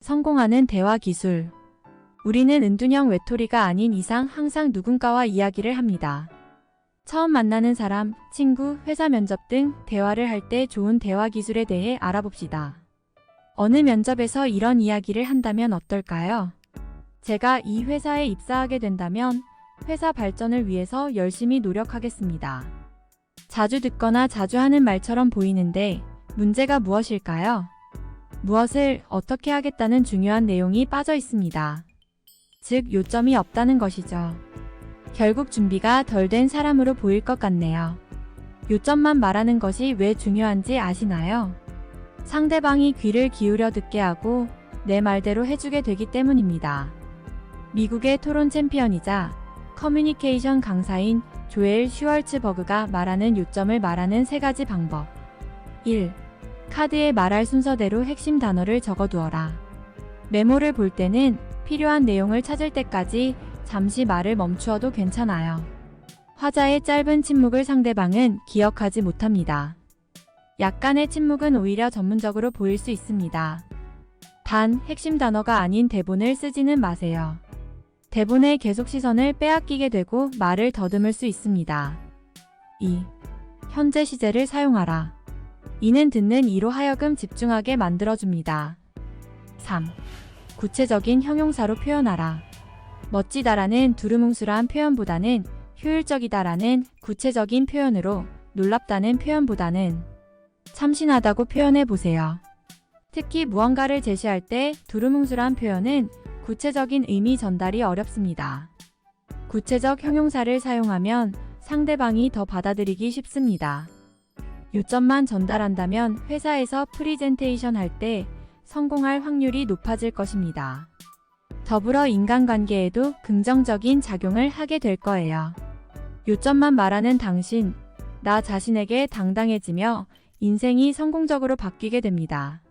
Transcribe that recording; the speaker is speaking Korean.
성공하는 대화 기술. 우리는 은둔형 외톨이가 아닌 이상 항상 누군가와 이야기를 합니다. 처음 만나는 사람, 친구, 회사 면접 등 대화를 할 때 좋은 대화 기술에 대해 알아봅시다. 어느 면접에서 이런 이야기를 한다면 어떨까요? 제가 이 회사에 입사하게 된다면 회사 발전을 위해서 열심히 노력하겠습니다. 자주 듣거나 자주 하는 말처럼 보이는데 문제가 무엇일까요? 무엇을 어떻게 하겠다는 중요한 내용이 빠져 있습니다. 즉, 요점이 없다는 것이죠. 결국 준비가 덜 된 사람으로 보일 것 같네요. 요점만 말하는 것이 왜 중요한지 아시나요? 상대방이 귀를 기울여 듣게 하고 내 말대로 해주게 되기 때문입니다. 미국의 토론 챔피언이자 커뮤니케이션 강사인 조엘 슈얼츠버그가 말하는 요점을 말하는 세 가지 방법. 1. 카드에 말할 순서대로 핵심 단어를 적어두어라. 메모를 볼 때는 필요한 내용을 찾을 때까지 잠시 말을 멈추어도 괜찮아요. 화자의 짧은 침묵을 상대방은 기억하지 못합니다. 약간의 침묵은 오히려 전문적으로 보일 수 있습니다. 단, 핵심 단어가 아닌 대본을 쓰지는 마세요. 대본에 계속 시선을 빼앗기게 되고 말을 더듬을 수 있습니다. 2. 현재 시제를 사용하라. 이는 듣는 이로 하여금 집중하게 만들어줍니다. 3. 구체적인 형용사로 표현하라. 멋지다라는 두루뭉술한 표현보다는 효율적이다라는 구체적인 표현으로 놀랍다는 표현보다는 참신하다고 표현해 보세요. 특히 무언가를 제시할 때 두루뭉술한 표현은 구체적인 의미 전달이 어렵습니다. 구체적 형용사를 사용하면 상대방이 더 받아들이기 쉽습니다. 요점만 전달한다면 회사에서 프리젠테이션 할 때 성공할 확률이 높아질 것입니다. 더불어 인간관계에도 긍정적인 작용을 하게 될 거예요. 요점만 말하는 당신, 나 자신에게 당당해지며 인생이 성공적으로 바뀌게 됩니다.